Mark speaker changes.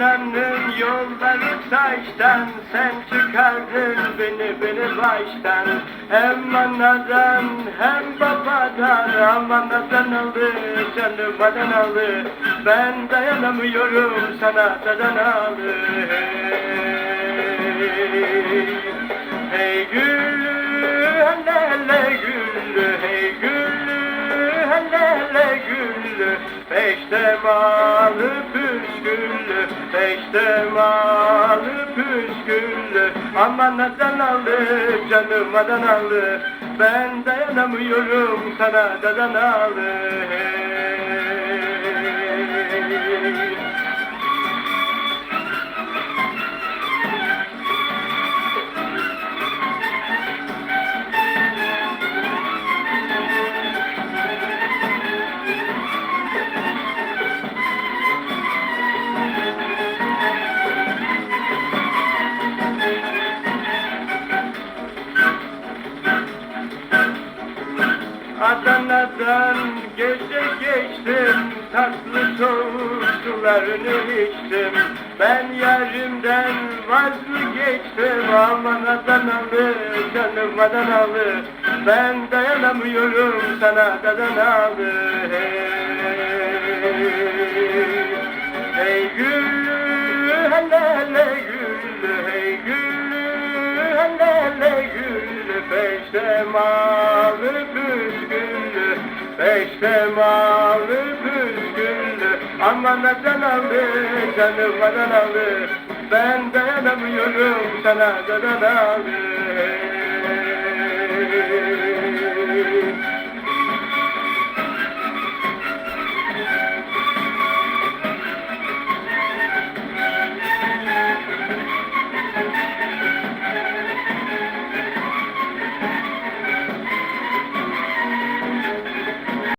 Speaker 1: Adana'nın yolları taştan Sen çıkardın beni beni baştan Hem anadan hem babadan Aman Adanalı canım Adanalı Ben dayanamıyorum sana Adanalı Hey, hey güllü Peşte malı püsküllü Peşte malı püsküllü Aman Adanalı canım Adanalı Ben dayanamıyorum sana Adanalı hey. Adana'dan gece geçtim Tatlı soğuk sularını içtim Ben yarimden vazgeçtim Aman Adanalı canım Adanalı Ben dayanamıyorum sana Adanalı Hey, hey güllü hele hele güllü Hey güllü hele hele güllü Peşte mavi püsküllü Peşte mavi püsküllü Aman Adanalı canım Adanalı Ben dayanamıyorum sana Adanalı